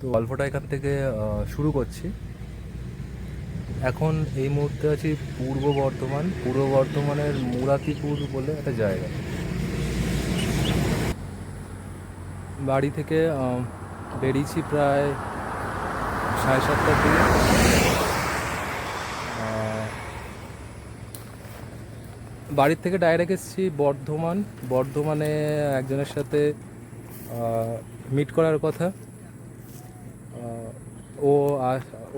তো গল্পটা এখান থেকে শুরু করছি। এখন এই মুহূর্তে আছি পূর্ব বর্ধমান। পূর্ব বর্ধমানের মুরাতিপুর বলে একটা জায়গা। বাড়ি থেকে বেরিয়েছি প্রায় সাড়ে সাতটার দিকে। বাড়ির থেকে ডাইরেক্ট এসেছি বর্ধমান। বর্ধমানে একজনের সাথে মিট করার কথা। ও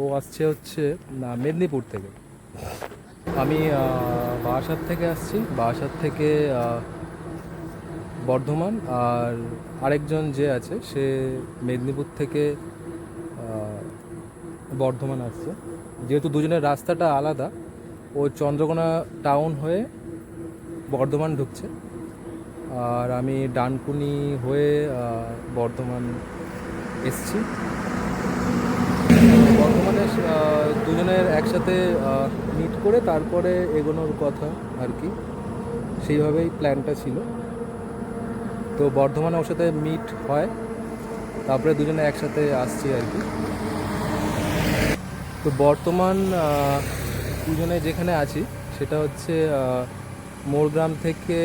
ও আসছে হচ্ছে মেদিনীপুর থেকে। আমি বারাসাত থেকে আসছি। বারাসাত থেকে বর্ধমান আর আরেকজন যে আছে, সে মেদিনীপুর থেকে বর্ধমান আসছে। যেহেতু দুজনের রাস্তাটা আলাদা, ও চন্দ্রকোনা টাউন হয়ে বর্ধমান ঢুকছে। আর আমি ডানকুনি হয়ে বর্ধমান এসছি। দুজনের একসাথে মিট করে তারপরে এগোনোর কথা আর কি। সেইভাবেই প্ল্যানটা ছিল। তো বর্ধমানে ওর সাথে মিট হয়। তারপরে দুজনে একসাথে আসছি আর কি। তো বর্তমান দুজনে যেখানে আছি, সেটা হচ্ছে মোরগ্রাম থেকে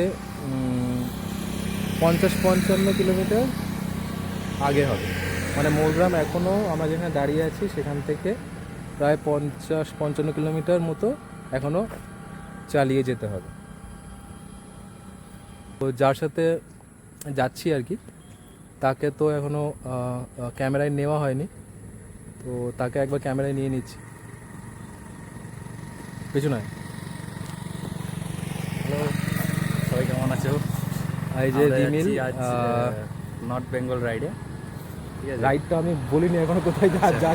পঞ্চাশ পঞ্চান্ন কিলোমিটার আগে হবে। মানে মোরগ্রাম এখনও আমরা যেখানে দাঁড়িয়ে আছি সেখান থেকে প্রায় পঞ্চাশ পঞ্চান্ন কিলোমিটার মতো এখনও চালিয়ে যেতে হবে। তো যার সাথে যাচ্ছি আর কি তাকে তো এখনও ক্যামেরায় নেওয়া হয়নি। তো তাকে একবার ক্যামেরায় নিয়ে নিচ্ছি। কিছু নয় হ্যালো সবাই কেমন আছো? এই যে রিমিল নর্থ বেঙ্গল রাইডে। রাইডটা আমি বলিনি এখনও কোথায় যা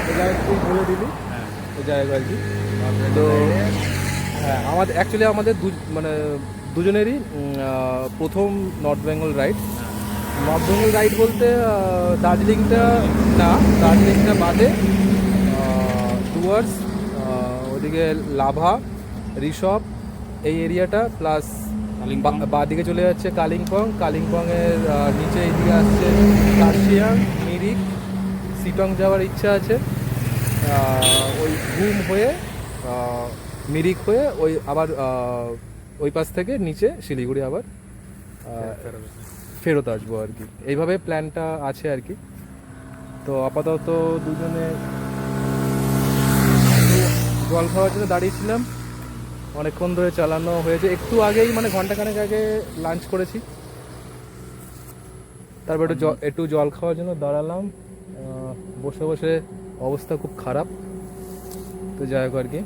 এই জায়গায় তুই বলে দিলি হ্যাঁ। জায়গা আর কি? তো হ্যাঁ আমাদের অ্যাকচুয়ালি আমাদের দু মানে দুজনেরই প্রথম north Bengal ride north Bengal ride বলতে দার্জিলিংটা না দার্জিলিংটা বাদে টুয়ার্স ওদিকে লাভা ঋষভ এই এরিয়াটা প্লাস কালিম্পং। বাদিকে চলে যাচ্ছে কালিম্পং। কালিম্পংয়ের নিচে এইদিকে আসছে কার্শিয়াং, মিরিক, সিটং যাওয়ার ইচ্ছা আছে। ওই ঘুম হয়ে মিরিক হয়ে ওই আবার ওই পাশ থেকে নিচে শিলিগুড়ি আবার ফেরত আসব আর কি। এইভাবে প্ল্যানটা আছে আর কি। তো আপাতত দুজনে জল খাওয়ার জন্য দাঁড়িয়েছিলাম। অনেকক্ষণ ধরে চালানো হয়েছে। একটু আগেই মানে ঘন্টাখানেক আগে লাঞ্চ করেছি। তারপর একটু একটু জল খাওয়ার জন্য দাঁড়ালাম। বসে বসে অবস্থা খুব খারাপ। তো যাই হোক আর কি।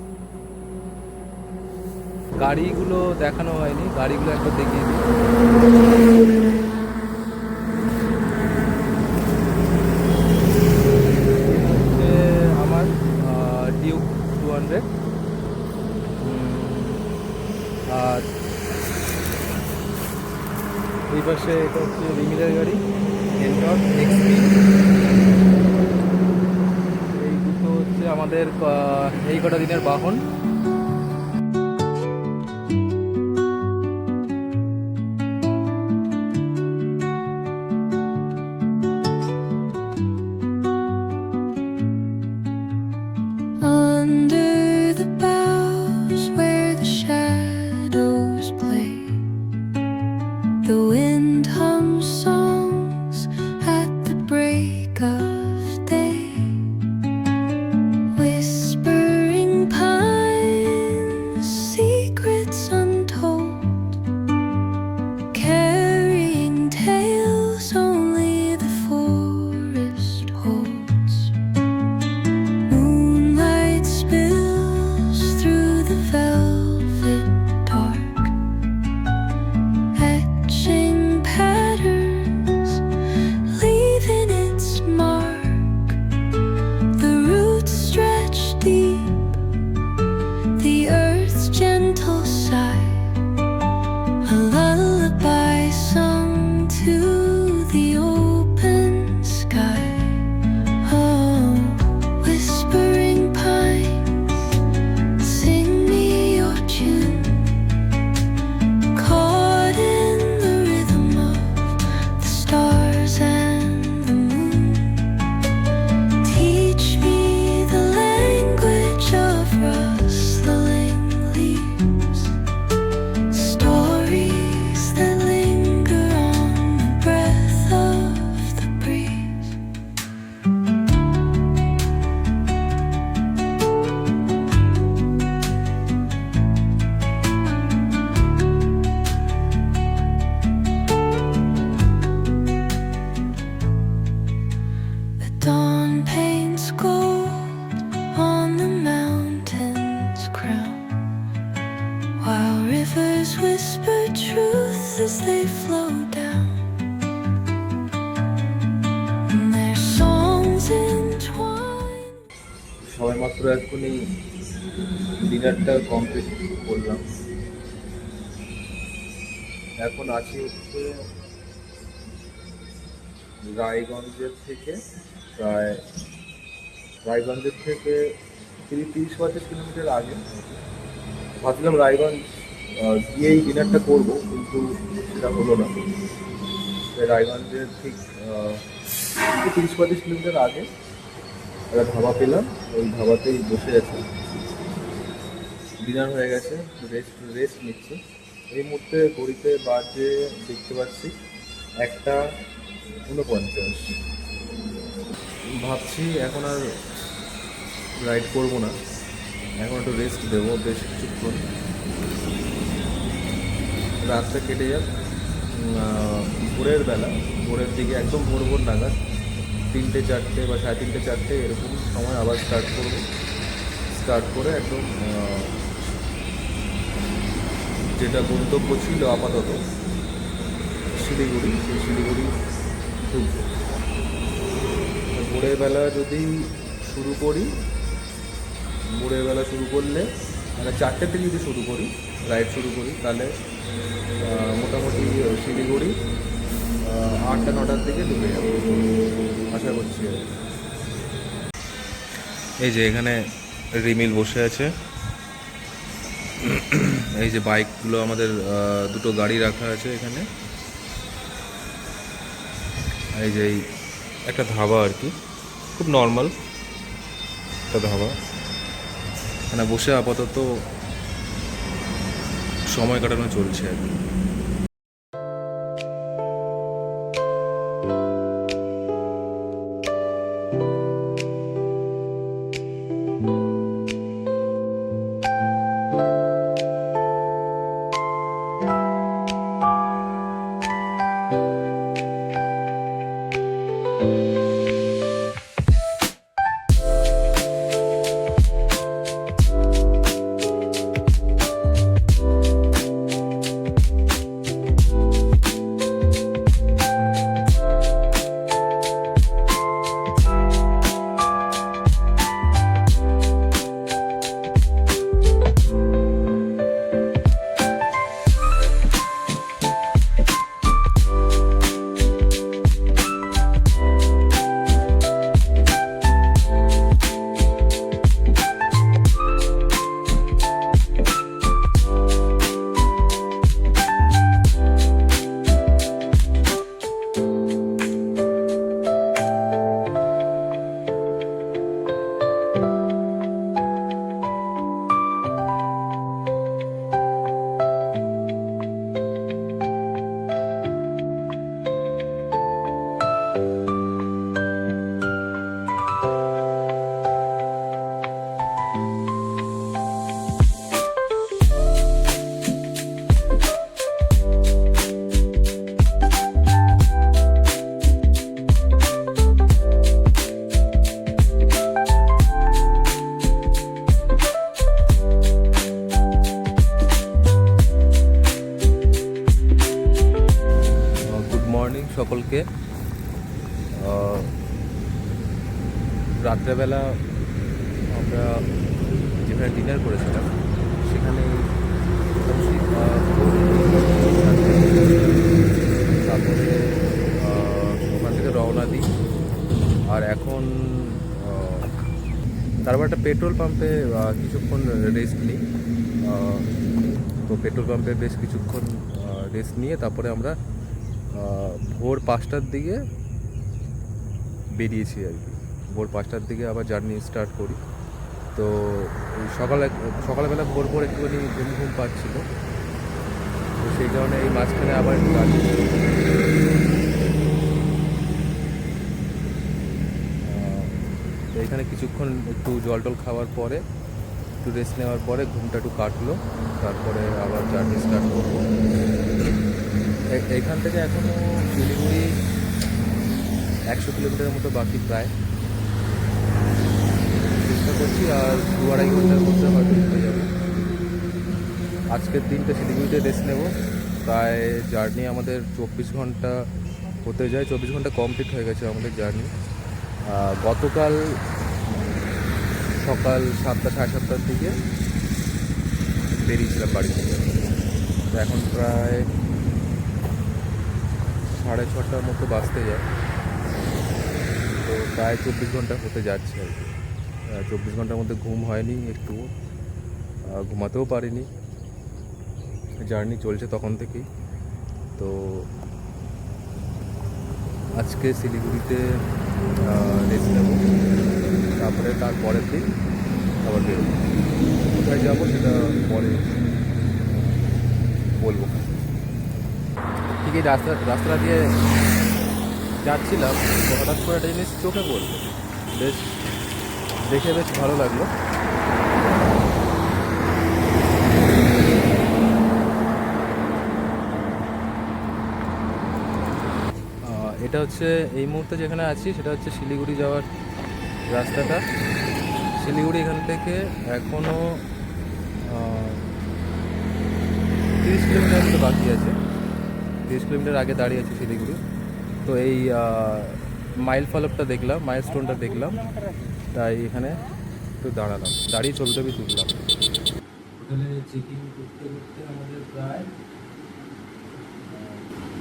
গাড়িগুলো দেখানো হয়নি। গাড়িগুলো একবার দেখিয়ে দিই হচ্ছে আমার ডিউক টু হান্ড্রেড আর এই পাশে এটা হচ্ছে রিমিলের গাড়ি এনটক এক্সপি এই দুটো হচ্ছে আমাদের এই কটা দিনের বাহন। এক্ষুনি ডিনারটা কমপ্লিট করলাম। এখন আছি হচ্ছে রায়গঞ্জের থেকে, প্রায় রায়গঞ্জের থেকে তিরিশ তিরিশ পঁয়ত্রিশ কিলোমিটার আগে। ভাবছিলাম রায়গঞ্জ গিয়েই ডিনারটা করব, কিন্তু সেটা হলো না। রায়গঞ্জের ঠিক তিরিশ, পঁয়ত্রিশ কিলোমিটার আগে একটা ধাবা পেলাম, ওই ধাবাতেই বসে আছি। ডিনার হয়ে গেছে রেস্ট রেস্ট নিচ্ছি। এই মুহূর্তে ঘড়িতে বাজে, দেখতে পাচ্ছি, একটা ঊনপঞ্চাশ। ভাবছি এখন আর রাইড করব না। এখন একটু রেস্ট দেবো, বেশ কিছুক্ষণ। রাতটা কেটে যাক। ভোরের বেলা, ভোরের দিকে একদম ভোর ভোর নাগাদ। তিনটে চারটে বা সাড়ে তিনটে চারটে এরকম সময় আবার স্টার্ট করব। স্টার্ট করে একদম যেটা গন্তব্য ছিল আপাতত, শিলিগুড়ি, সেই শিলিগুড়ি ঢুকবো। ভোরের বেলা যদি শুরু করি, ভোরের বেলা শুরু করলে মানে চারটে থেকে যদি শুরু করি রাইড শুরু করি, তাহলে মোটামুটি শিলিগুড়ি আটটা, নটার দিকে ঢুকে যাব। আশা করছি এই যে এখানে রিমিল বসে আছে। এই যে বাইকগুলো আমাদের দুটো গাড়ি রাখা আছে এখানে। এই যে একটা ধাবা আর কি। খুব নর্মাল একটা ধাবা। এখানে বসে আপাতত সময় কাটানো চলছে আর কি। আহ, রাত্রেবেলা আমরা যেখানে ডিনার করেছিলাম সেখানে তারপরে ওখান থেকে রওনা দিই। আর এখন তারপর একটা পেট্রোল পাম্পে কিছুক্ষণ রেস্ট নিই। তো পেট্রোল পাম্পে বেশ কিছুক্ষণ রেস্ট নিয়ে তারপরে আমরা ভোর পাঁচটার দিকে বেরিয়েছি আর কি। ভোর পাঁচটার দিকে আবার জার্নি স্টার্ট করি। তো সকালে, সকালবেলা ভোর ভোর একটুখানি ঘুম ঘুম পাচ্ছিল। তো সেই কারণে এই মাঝখানে আবার একটু তো এখানে কিছুক্ষণ একটু জল টল খাওয়ার পরে, একটু রেস্ট নেওয়ার পরে ঘুমটা একটু কাটলো। তারপরে আবার জার্নি স্টার্ট করব। এখান থেকে এখনও শিলিগুড়ি একশো কিলোমিটারের মতো বাকি প্রায়। চেষ্টা করছি, আর দু আড়াই ঘণ্টার মধ্যে হয়তো হয়ে যাবে। আজকের দিনটা শিলিগুড়িতে রেস্ট নেব। প্রায় জার্নি আমাদের চব্বিশ ঘণ্টা হতে যায়, চব্বিশ ঘণ্টা কমপ্লিট হয়ে গেছে আমাদের জার্নি গতকাল সকাল সাতটা, সাড়ে সাতটার দিকে বেরিয়েছিলাম বাড়ি থেকে। এখন প্রায় সাড়ে ছটার মতো বাজতে যায়। তো প্রায় চব্বিশ ঘণ্টা হতে যাচ্ছে আর কি। চব্বিশ ঘণ্টার মধ্যে ঘুম হয়নি একটু। ঘুমাতেও পারিনি। জার্নি চলছে তখন থেকেই। তো আজকে শিলিগুড়িতে রেস্ট নেব। তারপরে তার পরের দিন আবার বেরোবো। কোথায় যাব সেটা পরে বলব। ঠিক এই রাস্তা রাস্তাটা দিয়ে যাচ্ছিলাম হঠাৎ করে একটা জিনিস চোখে পড়ল। বেশ, দেখে বেশ ভালো লাগল। এটা হচ্ছে, এই মুহূর্তে যেখানে আছি, সেটা হচ্ছে শিলিগুড়ি যাওয়ার রাস্তাটা। শিলিগুড়ি এখান থেকে এখনও তিরিশ কিলোমিটার বাকি আছে। তিরিশ কিলোমিটার আগে দাঁড়িয়ে আছে শিলিগুড়ি। তো এই মাইল ফলকটা দেখলাম মাইল স্টোনটা দেখলাম। তাই এখানে একটু দাঁড়ালাম। দাঁড়িয়ে ছবি টবি তুললাম। হোটেলে চেকিং করতে করতে আমাদের প্রায়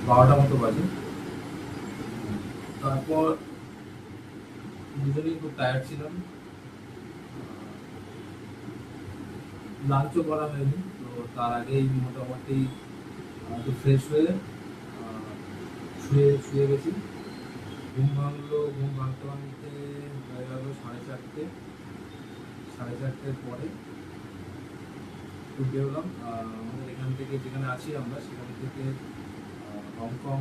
বারোটা মতো বাজে। তারপর দুজনেই খুব টায়ার্ড ছিলাম। লাঞ্চও করা হয়নি। তো তার আগেই মোটামুটি একটু ফ্রেশ হয়ে শুয়ে শুয়ে গেছি। ঘুম ভাঙলো, ঘুম ভাঙতে ভাঙতে হয়ে গেল সাড়ে চারটে। সাড়ে চারটের পরে একটু বেরোলাম আমাদের এখান থেকে যেখানে আছি আমরা, সেখান থেকে হংকং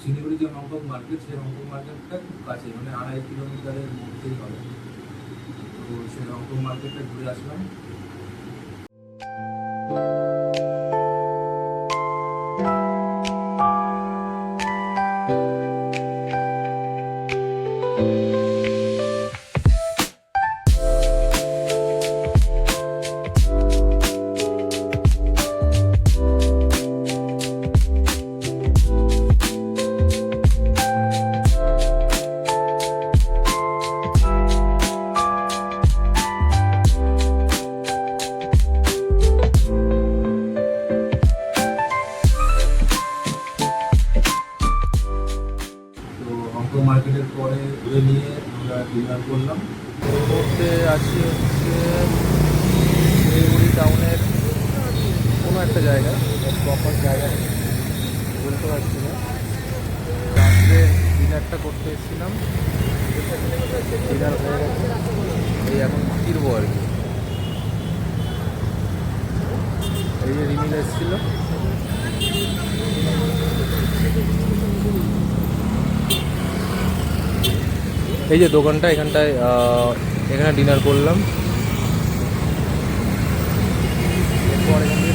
শিলিগুড়ি যে হংকং মার্কেট, সেই হংকং মার্কেটটা খুব কাছে মানে আড়াই কিলোমিটারের মধ্যেই হবে। তো সেই হংকং মার্কেটটা ঘুরে আসলাম। এই মুহূর্তে আছি হচ্ছে শিলিগুড়ি টাউনের কোনো একটা জায়গায় প্রপার জায়গা বলতে পারছি না। রাত্রে ডিনারটা করতে এসেছিলাম। ডিনার হয়ে গেছে। এই এখন ফিরবো আর কি। এই যে রিমিল এসেছিল। এই যে দোকানটা এখানটায় এখানে ডিনার করলাম। এরপর এখান থেকে